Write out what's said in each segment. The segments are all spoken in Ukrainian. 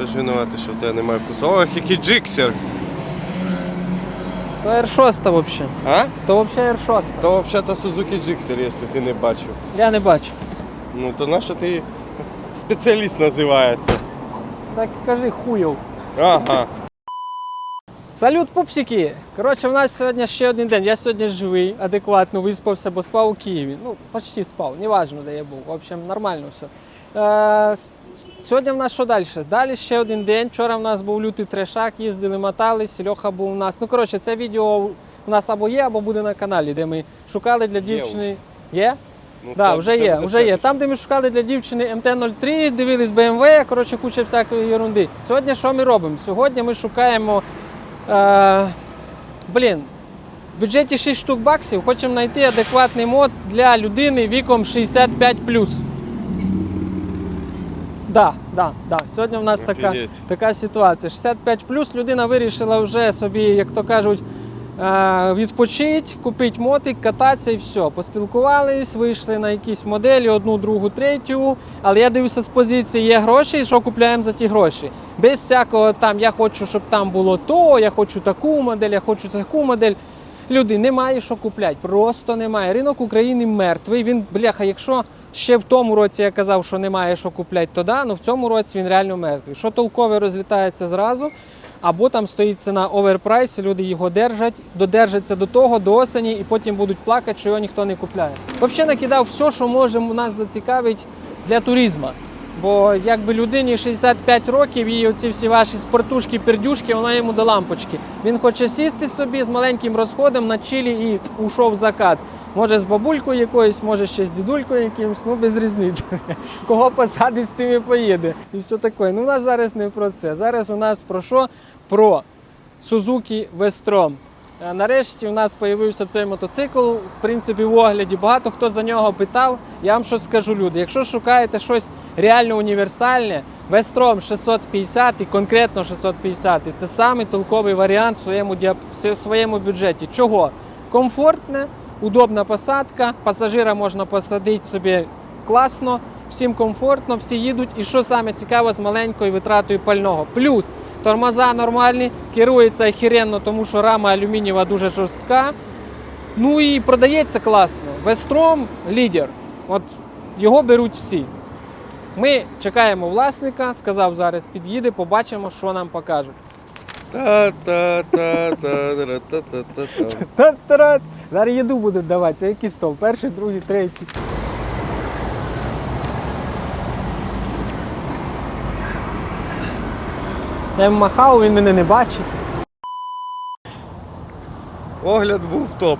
Ти ж винуватий, що в тебе немає вкусу. Ох, який джиксер. То R6 взагалі. А? То взагалі R6. То взагалі Сузуки Джиксер, якщо ти не бачив. Я не бачу. Ну то на що ти спеціаліст називається? Так кажи хуйов. Ага. Салют, пупсики! Коротше, в нас сьогодні ще один день. Я сьогодні живий, адекватно виспався, бо спав у Києві. Ну, почти спав, неважно, де я був. В общем, нормально все. Е, сьогодні в нас що далі? Далі ще один день. Вчора в нас був лютий трешак, їздили, мотались, Льоха був у нас. Ну, коротше, це відео у нас або є, або буде на каналі, де ми шукали для дівчини. Є? Ну, Да, це- вже це є, вже є. Там, де ми шукали для дівчини МТ-03, дивились BMW, коротше, куча всякої ерунди. Сьогодні що ми робимо? Сьогодні ми шукаємо. Е, блін, в бюджеті 6 штук баксів хочемо знайти адекватний мод для людини віком 65. Да, да, да. Сьогодні в нас така, Офігеть. така ситуація. 65 людина вирішила вже собі, як то кажуть, е, відпочити, купити мотик, кататися і все. Поспілкувались, вийшли на якісь моделі, одну, другу, третю. Але я дивлюся з позиції, є гроші, і що купляємо за ті гроші. Без всякого там, я хочу, щоб там було то, я хочу таку модель, я хочу таку модель. Люди, немає що купляти, просто немає. Ринок України мертвий. Він, бляха, якщо ще в тому році я казав, що немає що купляти, то да, ну в цьому році він реально мертвий. Що толкове розлітається зразу, або там стоїть ціна оверпрайс, люди його держать, додержаться до того, до осені, і потім будуть плакати, що його ніхто не купляє. Взагалі накидав все, що може нас зацікавить для туризму. Бо якби людині 65 років, і оці всі ваші спортушки, пердюшки, вона йому до лампочки. Він хоче сісти собі з маленьким розходом на чилі і ушов закат. Може з бабулькою якоюсь, може ще з дідулькою якимось, ну без різниці. Кого посадить, з тим і поїде. І все таке. Ну, у нас зараз не про це. Зараз у нас про що? Про Suzuki. Е, Нарешті у нас з'явився цей мотоцикл. В принципі, в огляді багато хто за нього питав. Я вам що скажу, люди. Якщо шукаєте щось реально універсальне, Vestrom 650 і конкретно 650 це самий толковий варіант в своєму, діап... в своєму бюджеті. Чого? Комфортне, удобна посадка, пасажира можна посадити собі класно, всім комфортно, всі їдуть. І що саме цікаве з маленькою витратою пального. Плюс тормоза нормальні, керується охеренно, тому що рама алюмінієва дуже жорстка. Ну і продається класно. Вестром лідер. От його беруть всі. Ми чекаємо власника, сказав зараз під'їде, побачимо, що нам покажуть. Та-та-та-та-та-та-та-та. Зараз їду будуть давати. Це який стол? Перший, другий, третій. Я йому махав, він мене не бачить. Огляд був топ.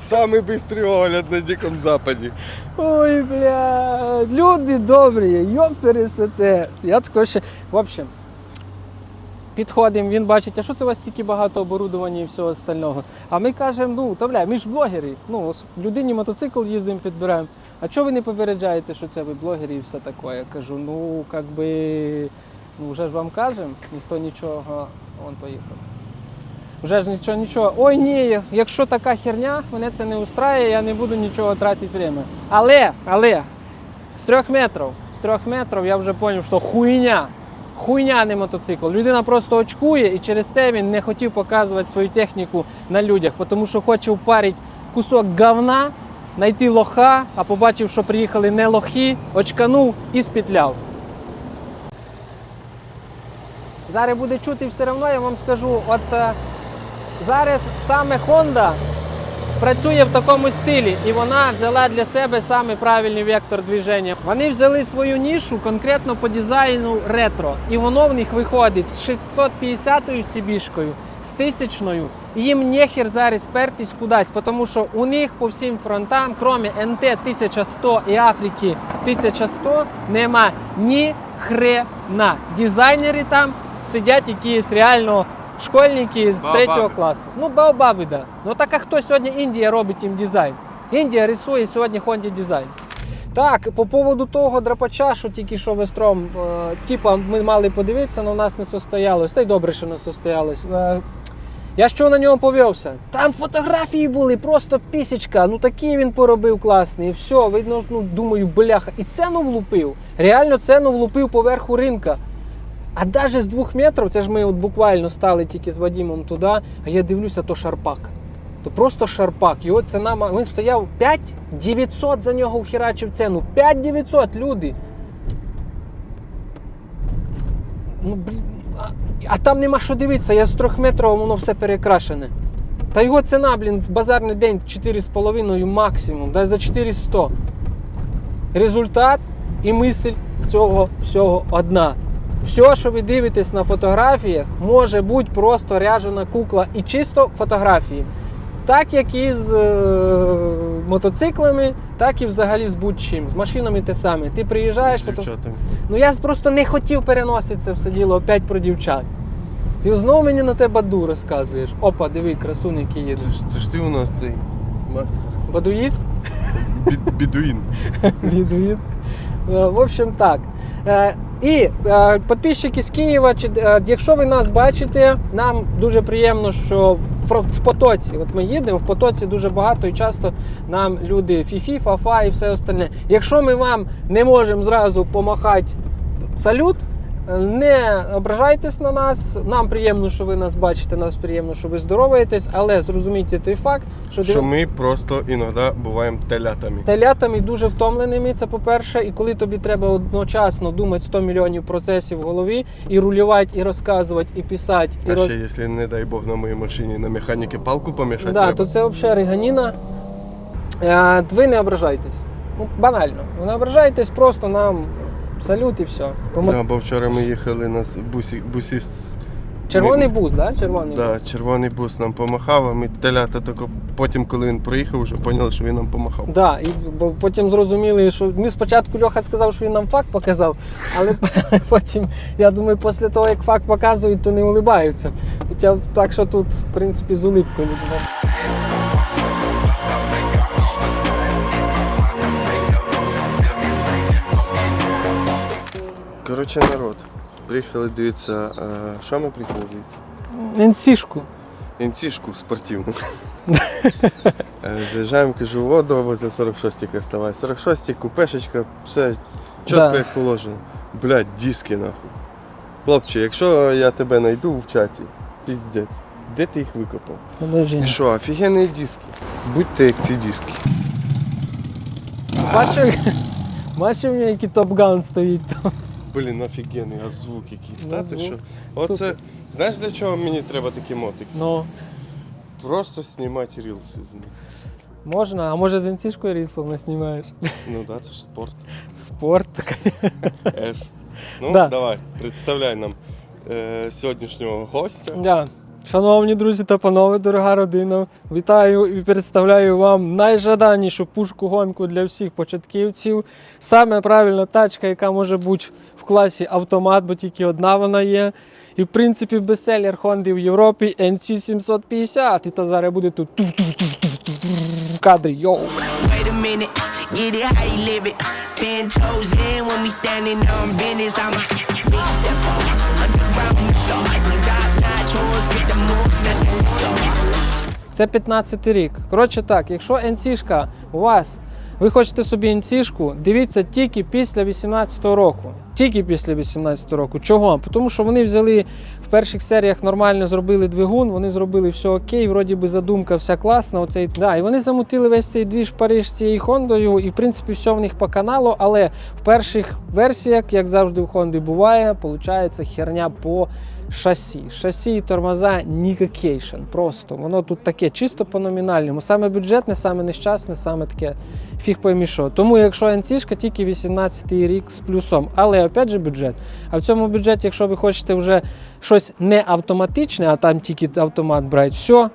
Самий швидкий огляд на Дикому Западі. Ой, бля, люди добрі, йопересете. Я тако ще. В общем, підходимо, він бачить, а що це у вас стільки багато оборудування і всього остального. А ми кажемо, ну, то бля, ми ж блогери. Ну, людині мотоцикл їздимо, підбираємо. А чого ви не попереджаєте, що це ви блогери і все таке? Я кажу, ну, як би, ну, вже ж вам кажемо, ніхто нічого, он поїхав. Вже ж нічого, нічого. Ой, ні, якщо така херня, мене це не устраює, я не буду нічого тратити время. Але, але, з трьох метрів, з трьох метрів я вже зрозумів, що хуйня. Хуйня не мотоцикл. Людина просто очкує і через те він не хотів показувати свою техніку на людях, тому що хоче впарити кусок говна, знайти лоха, а побачив, що приїхали не лохи, очканув і спітляв. Зараз буде чути все одно, я вам скажу, от е, зараз саме Honda працює в такому стилі, і вона взяла для себе саме правильний вектор движення. Вони взяли свою нішу конкретно по дизайну ретро, і воно в них виходить з 650-ю сібішкою, з тисячною. Їм нехер зараз пертись кудись, тому що у них по всім фронтам, крім НТ 1100 і Африки 1100, нема ні хрена. Дизайнери там сидять якісь реально школьники з третього класу. Ну, баобаби, да. Ну так а хто сьогодні Індія робить їм дизайн? Індія рисує сьогодні Хонді дизайн. Так, по поводу того драпача, що тільки що вестром, е, типа ми мали подивитися, але у нас не состоялось. Та й добре, що не состоялось. Е, я що на нього повівся? Там фотографії були, просто пісічка. Ну такий він поробив класний. І все, видно, ну думаю, бляха. І ціну влупив. Реально ціну влупив поверху ринка. А навіть з двох метрів, це ж ми от буквально стали тільки з Вадимом туди, а я дивлюся, то шарпак. То просто шарпак. Його ціна, він стояв 5 900 за нього вхерачив ціну. 5 900, люди. Ну, блін. А, а там нема що дивитися, я з трьох метрів, воно все перекрашене. Та його ціна, блін, в базарний день 4,5 максимум, дай за 400. Результат і мисль цього всього одна. Все, що ви дивитесь на фотографіях, може бути просто ряжена кукла і чисто фотографії. Так як і з е, мотоциклами, так і взагалі з будь-чим. З машинами те саме. Ти приїжджаєш, фото... ну я просто не хотів переносити це все діло опять про дівчат. Ти знову мені на те баду розказуєш. Опа, диви, красун, який їде. Це ж, це ж ти у нас цей мастер. Бадуїст? Бід, бідуїн. Відвід. Е, В общем, так. І е, підписчики з Києва, чи, е, якщо ви нас бачите, нам дуже приємно, що в в потоці, от ми їдемо, в потоці дуже багато і часто нам люди фіфі, фафа і все остальне. Якщо ми вам не можемо зразу помахати салют, не ображайтесь на нас. Нам приємно, що ви нас бачите, нас приємно, що ви здороваєтесь, але зрозумійте той факт, що, Що ми просто іноді буваємо телятами. Телятами дуже втомленими, це по-перше, і коли тобі треба одночасно думати 100 мільйонів процесів в голові, і рулювати, і розказувати, і писати, і А роз... ще, якщо, не дай Бог, на моїй машині на механіки палку помішати да, треба. то це взагалі риганіна. Е, ви не ображайтесь. Ну, банально. Ви не ображайтесь, просто нам салют і все. Помо- Да, бо вчора ми їхали на бусі, бусіст. Червоний бус, да? Червоний бус. Червоний бус нам помахав, а ми телята тільки потім, коли він проїхав, вже поняли, що він нам помахав. Да, і бо потім зрозуміли, що ми спочатку Льоха сказав, що він нам факт показав, але потім, я думаю, після того, як факт показують, то не улибаються. Хоча так, що тут, в принципі, з улипкою. Коротше, народ. Приїхали дивитися. е, Що ми приїхали дивитися? Енсішку. Інцішку спортивну. Е, Заїжджаємо, кажу, о, до возле 46 оставай. 46 купешечка, все чітко Да. як положено. Блядь, диски нахуй. Хлопче, якщо я тебе знайду в чаті, піздець, де ти їх викопав? І що, офігенні диски. Будьте як ці диски. Бачив, бачив, який топган стоїть там. Блін, офігенний, а звук який. Ну, Та ти звук. що? Оце, Супер. знаєш для чого мені треба такий мотик? Ну, Просто знімати рілси з них. можна, а може з енсішкою ріслом не знімаєш? Ну да, це ж спорт. Спорт. С. Ну, Да. давай, представляй нам е, сьогоднішнього гостя. Да. Шановні друзі та панове, дорога родина, вітаю і представляю вам найжаданішу пушку-гонку для всіх початківців. Саме правильна тачка, яка може бути класі автомат, бо тільки одна вона є. І в принципі бестселер Honda в Європі NC750. І то зараз буде тут в кадрі. Йоу. Це 15 рік. Коротше так, якщо NC-шка у вас, ви хочете собі NC-шку, дивіться тільки після 18-го року. Тільки після 18-го року. Чого? Тому що вони взяли в перших серіях нормально зробили двигун, вони зробили все окей, вроді би задумка вся класна. Оцей, да, і вони замутили весь цей двіж Париж з цією Хондою, і в принципі все в них по каналу, але в перших версіях, як завжди в Хонди буває, виходить херня по шасі. Шасі і тормоза нікакейшн. Просто воно тут таке, чисто по номінальному. Саме бюджетне, саме нещасне, саме таке фіг поймі що. Тому якщо NC-шка, тільки 18 рік з плюсом. Але опять же бюджет. А в цьому бюджеті, якщо ви хочете вже щось не автоматичне, а там тільки автомат брати, все.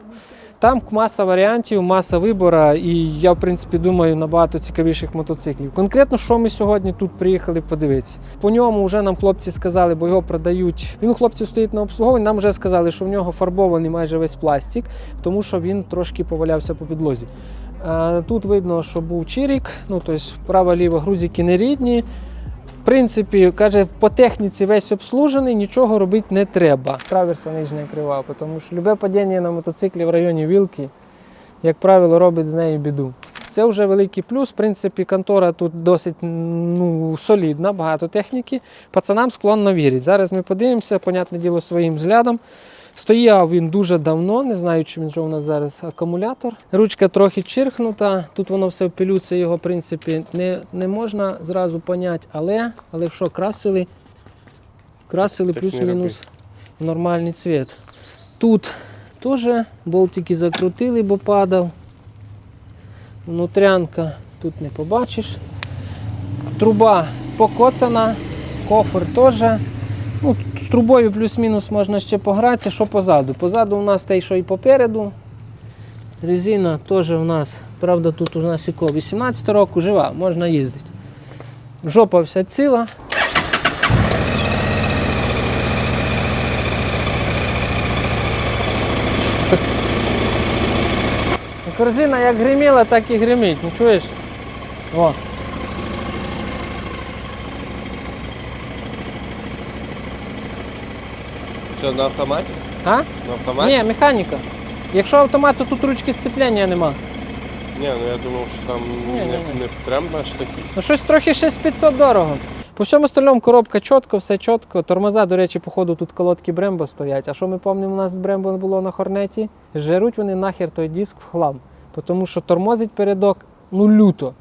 Там маса варіантів, маса вибору, і я, в принципі, думаю, набагато цікавіших мотоциклів. Конкретно, що ми сьогодні тут приїхали подивитися. По ньому вже нам хлопці сказали, бо його продають. Він у хлопців стоїть на обслуговуванні. Нам вже сказали, що в нього фарбований майже весь пластик, тому що він трошки повалявся по підлозі. Е, Тут видно, що був чирік, ну тобто права-ліва грузики не рідні. В принципі, каже, по техніці весь обслужений, нічого робити не треба. Траверса нижня крива, тому що любе падіння на мотоциклі в районі вілки, як правило, робить з нею біду. Це вже великий плюс. В принципі, контора тут досить ну, солідна, багато техніки. Пацанам склонно вірити. Зараз ми подивимося, понятне діло, своїм взглядом. Стояв він дуже давно, не знаю, чи він у нас зараз акумулятор. Ручка трохи чиркнута. Тут воно все в пилюці, його в принципі не, не можна зразу поняти, але, але що, красили, красили плюс-мінус нормальний цвіт. Тут теж болтики закрутили, бо падав. Внутрянка тут не побачиш. Труба покоцана, кофр теж. Трубою плюс-мінус можна ще погратися. Що позаду? Позаду у нас те, що і попереду. Резина теж у нас, правда, тут у нас іко 18 року, жива, можна їздити. Жопа вся ціла. Корзина як гриміла, так і гримить. Ну чуєш? О. Що, на автоматі? А? На автоматі? Ні, механіка. Якщо автомат, то тут ручки сцепляння нема. Ні, ну я думав, що там Ні, не, ні, ні. не прям аж такі. Ну щось трохи 6500 дорого. По всьому остальному коробка чітко, все чітко. Тормоза, до речі, походу тут колодки Брембо стоять. А що ми пам'ятаємо, у нас Брембо було на Хорнеті? Жеруть вони нахер той диск в хлам. Тому що тормозить передок ну люто.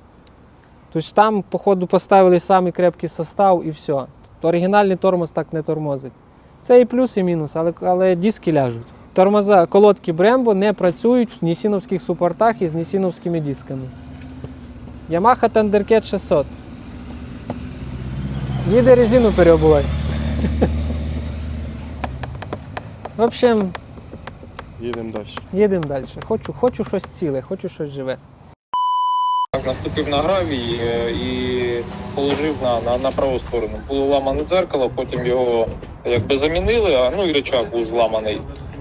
Тобто там, походу, поставили самий крепкий состав і все. Оригінальний тормоз так не тормозить. Це і плюс, і мінус, але, але диски ляжуть. Тормоза, колодки Brembo не працюють в нісіновських супортах із нісіновськими дисками. Yamaha Thundercat 600. Їде резину переобувай. В общем, Їдемо далі. їдемо далі. Хочу, хочу щось ціле, хочу щось живе. Так, наступив на гравій е, і положив на, на, на праву сторону. Було ламане дзеркало, потім його якби замінили, а ну і рычаг був зламаний.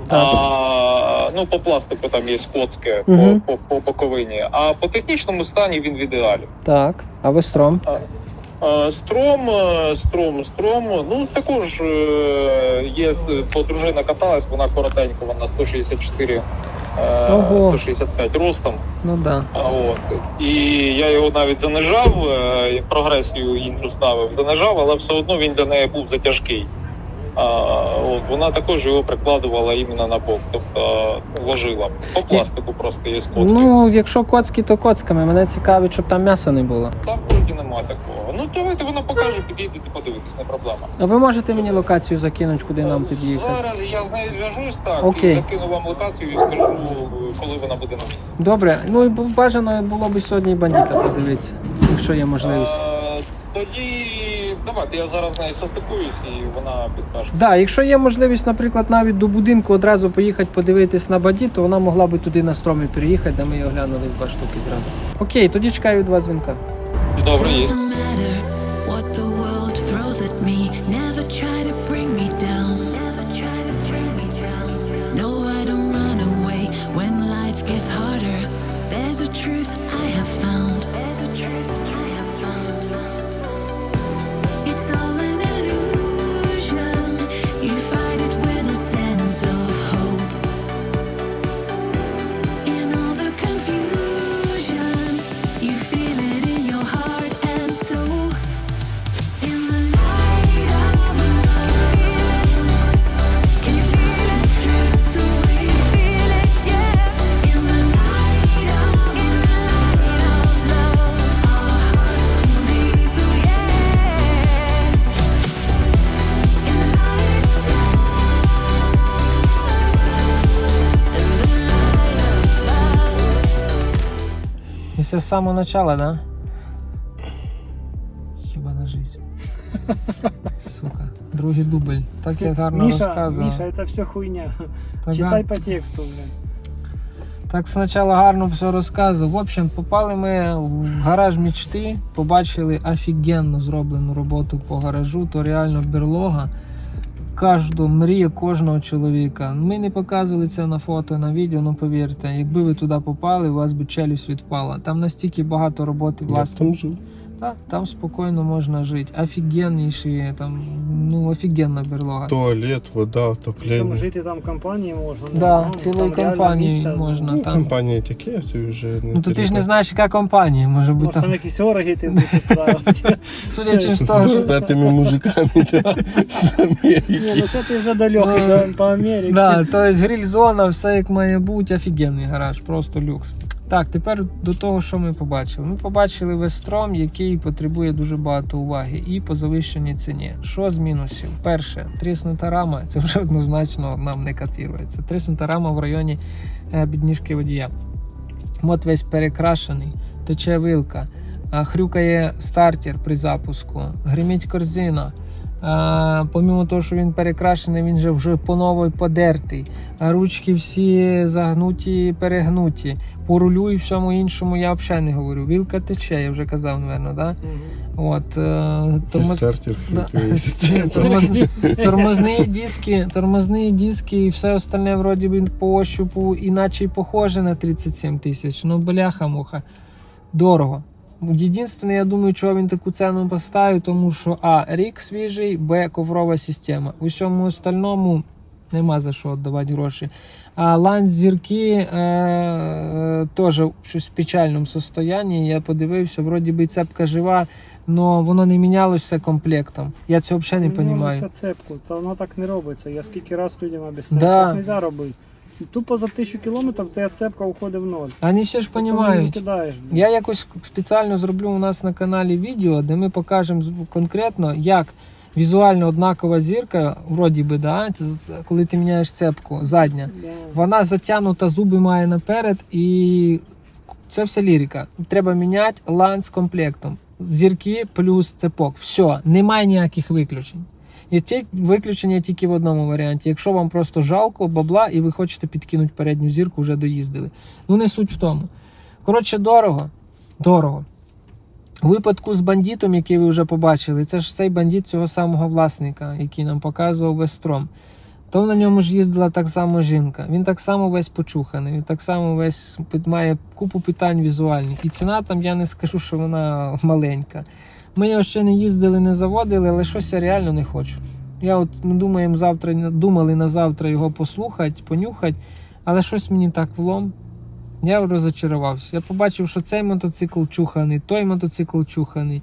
А, ну, по пластику там є скотське Мгм. по, по, по боковині. А по технічному стані він в ідеалі. Так, а ви стром? А, Стром, е, стром, стром. Ну також е, є подружина каталась, вона коротенька, вона 164, е, Ого. 165 ростом. Ну. Да. От і я його навіть занижав, е, прогресію іншу ставив, занижав, але все одно він для неї був затяжкий. От, вона також його прикладувала іменно на бок, тобто ложила. По пластику просто є скотки. Ну, якщо коцки, то коцками. Мене цікавить, щоб там м'яса не було. Там вроді немає такого. Ну давайте вона покаже, підійдете, подивитись, не проблема. А ви можете мені локацію закинути, куди нам під'їхати? Зараз я з нею зв'яжусь так Окей. і закину вам локацію і скажу, коли вона буде на місці. Добре, ну і бажано було б сьогодні і бандита подивитися, якщо є можливість. Тоді давайте я зараз з нею состикуюсь і вона підкаже. Да, якщо є можливість, наприклад, навіть до будинку одразу поїхати подивитись на баді, то вона могла би туди на стромі переїхати, де ми її оглянули в два штуки зразу. Окей, тоді чекаю від вас дзвінка. Добре, є. Це з самого начала, да? Хіба на жизнь. Сука. Другий дубль. Так я гарно Миша, розказував. Миша, это все хуйня. Та Читай по тексту, блин. Так спочатку гарно все розказував. В общем, попали ми в гараж мічти, побачили офігенно зроблену роботу по гаражу, то реально берлога. Кожну мрію кожного чоловіка. Ми не показували це на фото, на відео, ну повірте, якби ви туди попали, у вас би челюсть відпала. Там настільки багато роботи власне. жив. Так, там спокійно можна жити. Офігенніші, там, ну, офігенна берлога. Туалет, вода, Причому отоплення. жити там компанії можна. Да, ну, цілою там реально компанією місця, можна. Ну, там. компанії такі, а це вже не Ну то ти ж не територія. знаєш, яка компанія може бути Може там там. якісь ороги ти будеш ставити. Судячи з З того, що тими мужиками да, з Ні, Америки. ну це ти вже далеко Ну, да, по Америці. Да, то есть гриль-зона, все як має бути, офігенний гараж, просто люкс. Так, тепер до того, що ми побачили. Ми побачили Вестром, який потребує дуже багато уваги, і по завищеній ціні. Що з мінусів? Перше, тріснута рама, це вже однозначно нам не катірується. Тріснута рама в районі е, підніжки водія. Мот весь перекрашений, тече вилка, хрюкає стартер при запуску, гримить корзина. А, помимо того, що він перекрашений, він же вже по новій подертий. А ручки всі загнуті, перегнуті. По рулю і всьому іншому я взагалі не говорю. Вілка тече, я вже казав, напевно, да? От, е, стартер Да. Тормозні, тормозні диски, тормозні диски і все остальне вроді би по ощупу іначе й похоже на 37 тисяч. Ну, бляха-муха. Дорого. Єдине, я думаю, чого він таку ціну поставив, тому що А, рік свіжий, Б, коврова система. У всьому остальному нема за що віддавати гроші. А ланц зірки е, е, теж в щось в печальному состоянні. Я подивився, вроді би цепка жива, але воно не мінялося комплектом. Я це взагалі не розумію. цепку, та воно так не робиться. Я скільки раз людям об'ясняю, Да. так не можна робити. Тупо за тисячу кілометрів твоя цепка уходить в ноль. Вони всі ж розуміють. Я якось спеціально зроблю у нас на каналі відео, де ми покажемо конкретно, як візуально однакова зірка, вроді би, да, коли ти міняєш цепку задня. Вона затягнута, зуби має наперед, і це все лірика. Треба міняти ланц комплектом. Зірки плюс цепок. Все, немає ніяких виключень. І ті виключення тільки в одному варіанті. Якщо вам просто жалко бабла і ви хочете підкинути передню зірку, вже доїздили. Ну не суть в тому. Коротше, дорого. Дорого. У випадку з бандитом, який ви вже побачили, це ж цей бандит цього самого власника, який нам показував Вестром. То на ньому ж їздила так само жінка. Він так само весь почуханий, він так само весь має купу питань візуальних. І ціна там я не скажу, що вона маленька. Ми його ще не їздили, не заводили, але щось я реально не хочу. Я от ми думаємо завтра, думали на завтра його послухати, понюхати, але щось мені так влом. Я розочарувався. Я побачив, що цей мотоцикл чуханий, той мотоцикл чуханий.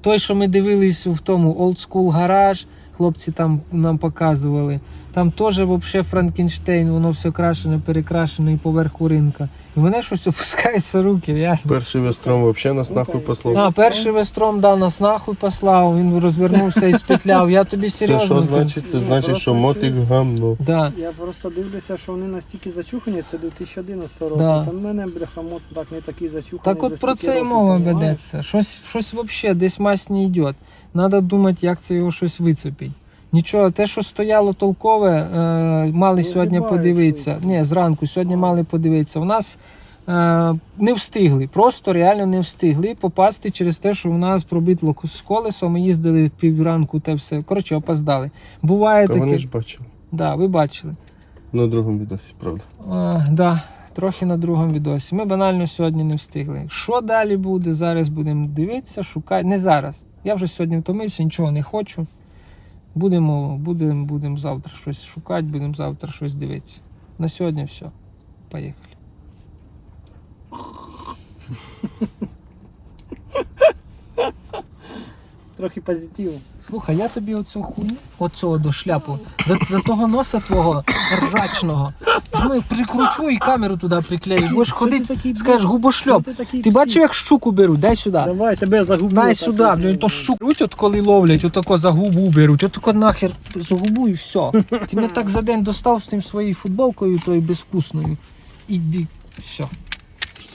Той, що ми дивились в тому Old School Garage, хлопці там нам показували. Там теж взагалі Франкенштейн, воно все крашене, перекрашене і поверху ринка. Мене щось опускається руки. Я... Перший вестром взагалі нас нахуй послав. А, перший вестром дав нас нахуй послав, він розвернувся і спетляв. Я тобі Це що кажу. значить? Це Ну, значить, що мотик гамно. Да. Я просто дивлюся, що вони настільки зачухані, це 2011 року. Да. Там в мене бляха мот так не такий зачуханий. Так за от про це і мова ведеться. Щось, щось взагалі десь мазь не йде. Треба думати, як це його щось вицепить. Нічого, те, що стояло толкове, е, мали Ну, сьогодні подивитися. Ні, зранку сьогодні А. мали подивитися. У нас е, не встигли, просто реально не встигли попасти через те, що у нас пробитло з колесо. Ми їздили півранку, те все. Коротше, опоздали. Буває Та вони таке. ж бачили. Да, ви бачили. На другому відосі, правда. А, да, трохи на другому відосі. Ми банально сьогодні не встигли. Що далі буде? Зараз будемо дивитися, шукати. Не зараз. Я вже сьогодні втомився, нічого не хочу. Будемо, будемо, будемо завтра щось шукати, будемо завтра щось дивитися. На сьогодні все. Поїхали. Трохи позитиву. Слухай, я тобі оцю хуйню, оцього до шляпу, за, за того носа твого ржачного, жми, прикручу і камеру туди приклею. Будеш ходити, скажеш губошльоп. Такий Ти бачив, як щуку беруть? Дай сюди. Давай, тебе загублю. Дай сюди, блін, то щуку беруть, от коли ловлять, отако за губу беруть, отако нахер за губу і все. Ти мене так за день достав з тим своєю футболкою, тою безвкусною. Іди, все.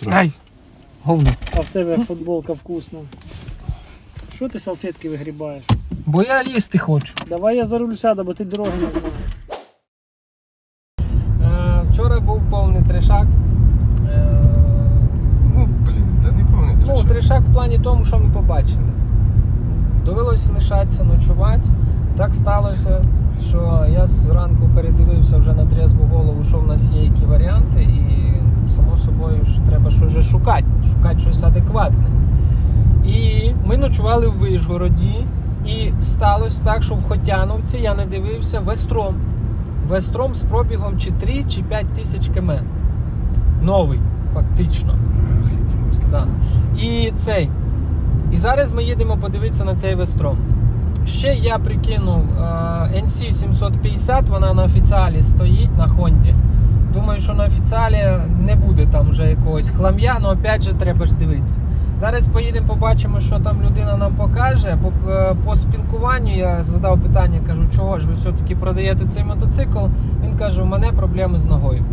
Дай. Говно. А в тебе футболка вкусна. Що ти салфетки вигрібаєш? Бо я їсти хочу. Давай я за руль сяду, бо ти дороги не знаєш. Е, вчора був повний трешак. Е, Ну, блін, да не пам'ятаю. Ну, трешак в плані тому, що ми побачили. Довелося лишатися ночувати. Так сталося, що я зранку передивився вже на трезву голову, що в нас є, які варіанти, і само собою ж треба щось вже шукати, шукати щось адекватне. І І ми ночували в Вишгороді. І сталося так, що в Хотяновці я не дивився Вестром. Вестром з пробігом чи 3, чи 5 тисяч км. Новий, фактично. Да. І цей. І зараз ми їдемо подивитися на цей Вестром. Ще я прикинув е, NC 750, вона на офіціалі стоїть на Хонді. Думаю, що на офіціалі не буде там вже якогось хлам'я, але опять же треба ж дивитися. Зараз поїдемо, побачимо, що там людина нам покаже. По, е, по спілкуванню я задав питання, кажу, чого ж ви все-таки продаєте цей мотоцикл. Він каже, у мене проблеми з ногою.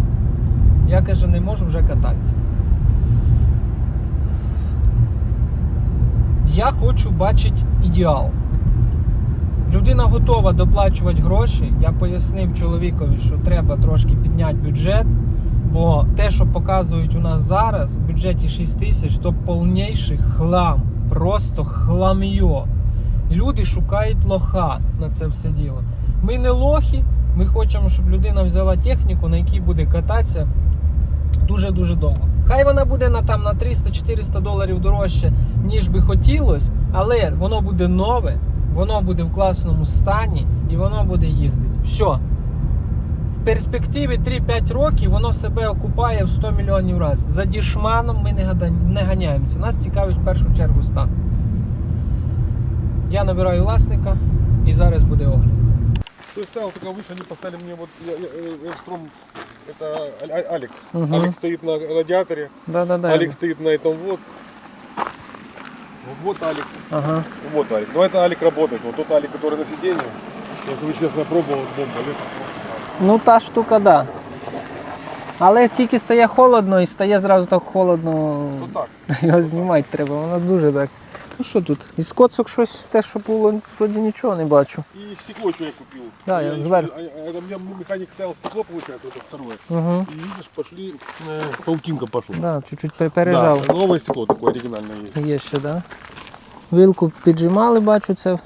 Я каже, не можу вже кататися. Я хочу бачити ідеал. Людина готова доплачувати гроші. Я пояснив чоловікові, що треба трошки підняти бюджет. Бо те, що показують у нас зараз, в бюджеті 6 тисяч, то повніший хлам. Просто хлам'йо. Люди шукають лоха на це все діло. Ми не лохи, ми хочемо, щоб людина взяла техніку, на якій буде кататися дуже-дуже довго. Хай вона буде на там на 300-400 доларів дорожче, ніж би хотілося, але воно буде нове, воно буде в класному стані і воно буде їздити. Все В перспективі 3-5 років воно себе окупає в 100 мільйонів разів. За дішманом ми не, гада- не ганяємося. Нас цікавить в першу чергу стан. Я набираю власника і зараз буде огляд. Ты ставил только выше, они поставили мне вот я- я- э, Экстром, это А- А- Алик. Мгм. Алик стоит на радиаторе, Да-да-да. Алик стоит на этом вот. Вот, вот Алик, Ага. вот Алик. Но это Алик работает. Вот тот Алик, который на сиденье. Я скажу честно, пробовал бомба. лет Ну та штука, да. Але тільки стає холодно і стає зразу так холодно. То так. Його знімати треба, воно дуже так. Ну що тут? Із коцок щось те, що було, вроді нічого не бачу. И стекло, что я купил. Да, я еще- зверху. а- а Это у меня механик ставил стекло, получается, это второе. Угу. И видишь, пошли, э, паутинка пошла. Да, чуть-чуть пе- пережав. Да, новое стекло такое оригинальное есть. Є ще, да. Вилку піджимали, бачу це.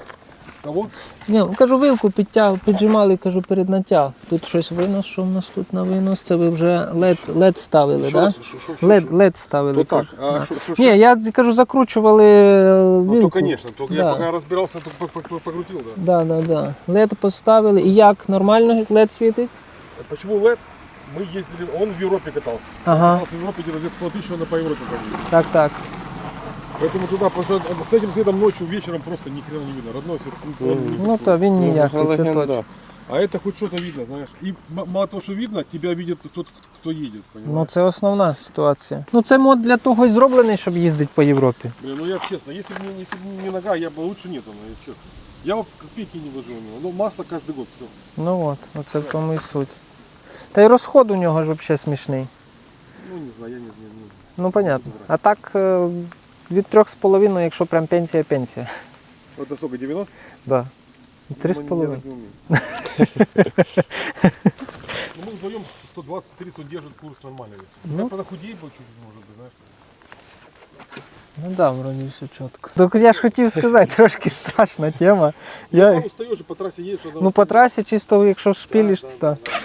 Кого? Ні, кажу, вилку підтяг, піджимали, кажу, перед натяг. Тут щось винос, що в нас тут на винос? Це ви вже LED, LED ставили, что- Да? что? LED ставили. То так. кажу. А Да. что- что- Ні, я кажу, закручували е, Ну, вилку. то, конечно. Только я Да. пока разбирался, то по- по- покрутил, да. Да, да, да. LED поставили. І як нормально LED світить? Почему LED? Мы ездили, он в Европе катался. Ага, Катался в Европе где-то с он по Европе ходил. так, так. Поэтому туда, потому что с этим светом ночью, вечером просто ни хрена не видно. Родной свет. он не Ну подходит. то він ніякий, це Легенда. точно. А это хоть что-то видно, знаешь. И м- мало того, что видно, тебя видит тот, кто едет, Ну понимаешь? це основна ситуація. Ну це мод для того і зроблений, щоб їздити по Європі. Блин, ну я честно, если бы не, если бы не нога, я бы лучше нет, ну, я честно. Я вот копейки не вложу в него. Ну, масло каждый год, все. Ну от, оце в тому і суть. Та й розход у нього ж взагалі смішний. Ну, не знаю, я не знаю. Ну, Ну понятно. А так е, від трьох з половиною, якщо прям пенсія, пенсія. вот это сколько, 90? Да. Три з Ну, я половиною. так не умею. Ну, мы вдвоем 120-30 он держит курс нормально. ведь. Ну. Я правда худее был чуть, может быть, знаешь. Ну да, вроді все чітко. Так я ж хотів сказати, трошки страшна тема. Я... Я, Ну, устаешь и по трассе едешь. а ну по трасі чисто, якщо шпіліш, Да, то. Ну,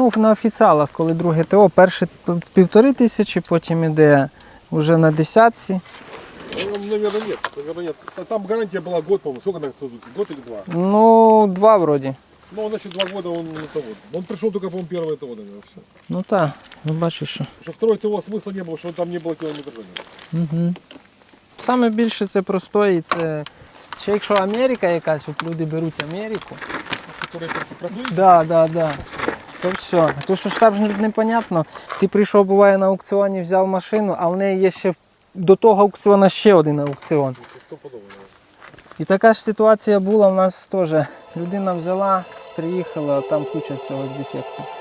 ну, на офіціалах, коли друге ТО, перше п- півтори тисячі, потім іде вже на десятці. Ну, наверное, нет. Наверное, нет. А Там гарантия была год, по-моему. Сколько на Suzuki? Год или два? Ну, два вроді. Ну, значит, два года он не того. Он пришел только, по-моему, первое ТО, наверное, все. Ну так, ну бачиш, що. Потому что второй ТО смысла не было, что там не было километража. Угу. Саме більше це простої, це. Ще якщо Америка якась, от люди беруть Америку. Который проходит. Да, да, да. То все. То що ж там ж непонятно. Ти прийшов, буває, на аукціоні, взяв машину, а в неї є ще до того аукціону ще один аукціон. І така ж ситуація була в нас теж. Людина взяла, приїхала, а там куча цього дефектів.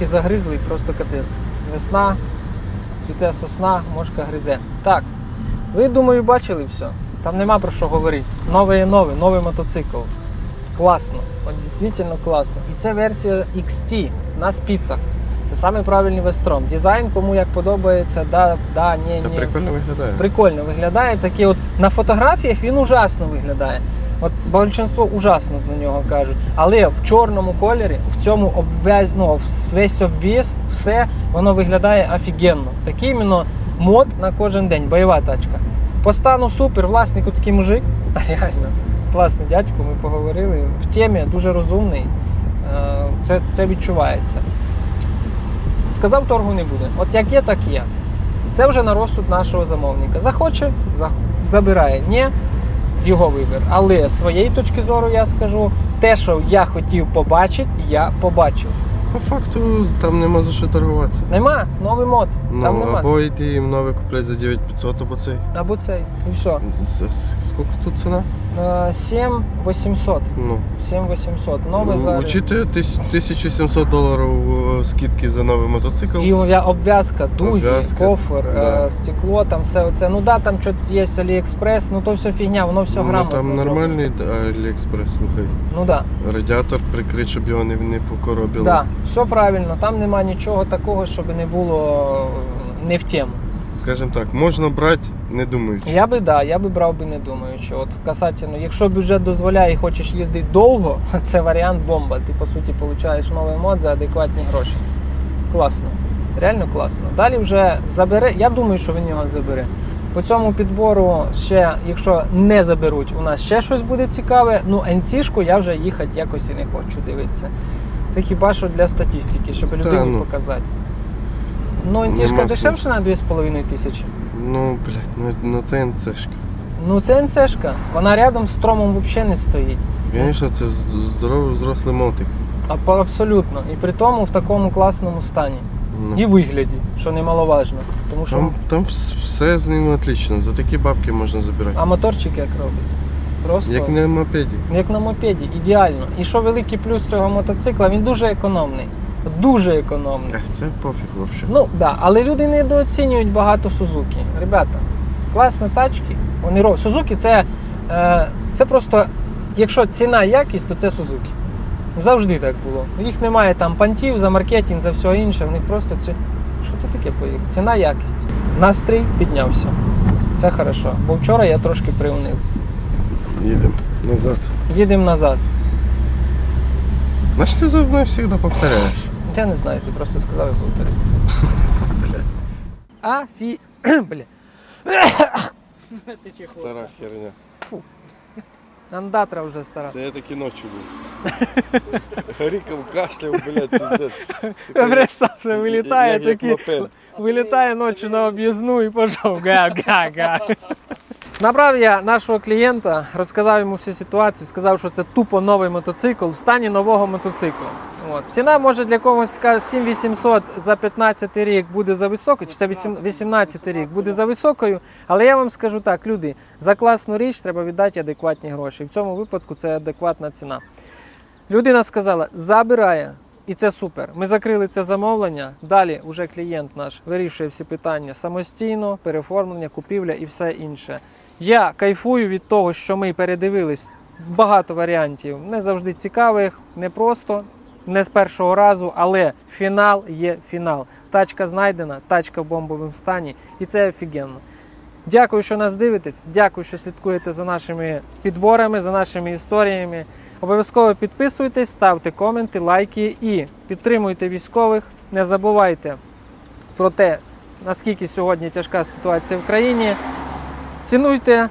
Мошки загризли і просто капець. Весна, цвіте сосна, мошка гризе. Так, ви думаю, бачили все. Там нема про що говорити. Нове є нове, новий мотоцикл. Класно. От дійсно класно. І це версія XT на спицах. Це саме правильний вестром. Дизайн, кому як подобається, да, да, ні, Це ні. прикольно виглядає. Прикольно виглядає. Такі от на фотографіях він ужасно виглядає. От більшинство ужасно на нього кажуть. Але в чорному кольорі, в цьому обв'яз, ну, весь обвіз, все воно виглядає офігенно. Такий іменно мод на кожен день, бойова тачка. По стану супер, власник такий мужик. Реально. Класний дядько, ми поговорили. В темі дуже розумний. Е, Це, це відчувається. Сказав, торгу не буде. От як є, так є. Це вже на розсуд нашого замовника. Захоче, забирає. Ні, його вибір. Але з своєї точки зору я скажу, те, що я хотів побачити, я побачив. По факту там нема за що торгуватися. Нема, новий мод. Там Ну, нема. або йди їм новий купляти за 9500, або цей. Або цей. І все. Скільки тут ціна? Е, 7800. Ну, 7800. Нове зараз. Учитує тис- 1700 доларів е, скидки за новий мотоцикл. І обв'язка, дуги, Обв'язка, кофер, да. е, стекло, там все оце. Ну да, там щось є Aliexpress, ну то все фігня, воно все ну, грамотно. там нормальний Аліекспрес, слухай. Ну да. Радіатор прикрит, щоб його не, не покоробило. Да, все правильно, там нема нічого такого, щоб не було е, не в тему. Скажімо так, можна брати, не думаючи. Я би да, я би брав би не думаючи. От касательно, якщо бюджет дозволяє і хочеш їздити довго, це варіант бомба. Ти по суті получаєш новий мод за адекватні гроші. Класно. Реально класно. Далі вже забере. Я думаю, що він його забере. По цьому підбору ще, якщо не заберуть, у нас ще щось буде цікаве. Ну, NC-шку я вже їхати якось і не хочу дивитися. Це хіба що для статистики, щоб людині ну. показати. Ну, NC-шка дешевше на 2,5 тисячі. Ну, блядь, ну, ну це НЦшка. Ну це НЦшка. Вона рядом з тромом взагалі не стоїть. Звісно, це з- здоровий взрослий мотик. А по- абсолютно. І при тому в такому класному стані. Ну. І вигляді, що немаловажно. Тому що Там, там вс- все з ним отлично. За такі бабки можна забирати. а моторчик як робить? Просто Як на мопеді. як на мопеді, ідеально. І що великий плюс цього мотоцикла, він дуже економний. Дуже економний. Це пофіг взагалі. Ну да, але люди недооцінюють багато Сузуки. Ребята, класні тачки. Вони роблять. Сузуки це, е, це просто, якщо ціна якість, то це Сузуки. Завжди так було. Них немає там пантів за маркетинг, за все інше. В них просто ці. Що це таке поїхало? Ціна якість. Настрій піднявся. Це хорошо. Бо вчора я трошки приунив. Їдемо назад. Їдемо назад. Значить ти за мною завжди повторяєш. Я не знаю, ти просто сказав і повторив. Афі. Бля. Стара херня. Андатра вже стара. Це я таки ночі був. Горікав, кашляв, блядь, пиздець. Представ, що вилітає такий, вилітає ночі на об'їзну і пішов. Га-га-га. Набрав я нашого клієнта, розказав йому всю ситуацію, сказав, що це тупо новий мотоцикл в стані нового мотоциклу. От. Ціна може для когось скаже 7800 за 15 рік буде за високою, чи це 18 рік буде за високою. Але я вам скажу так, люди, за класну річ треба віддати адекватні гроші. В цьому випадку це адекватна ціна. Людина сказала, забирає. І це супер. Ми закрили це замовлення. Далі вже клієнт наш вирішує всі питання самостійно, переформлення, купівля і все інше. Я кайфую від того, що ми передивились з багато варіантів, не завжди цікавих, не просто, не з першого разу, але фінал є фінал. Тачка знайдена, тачка в бомбовому стані, і це офігенно. Дякую, що нас дивитесь. Дякую, що слідкуєте за нашими підборами, за нашими історіями. Обов'язково підписуйтесь, ставте коменти, лайки і підтримуйте військових. Не забувайте про те, наскільки сьогодні тяжка ситуація в країні. Цінуйте,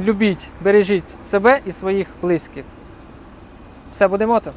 любіть, бережіть себе і своїх близьких. Все буде мото.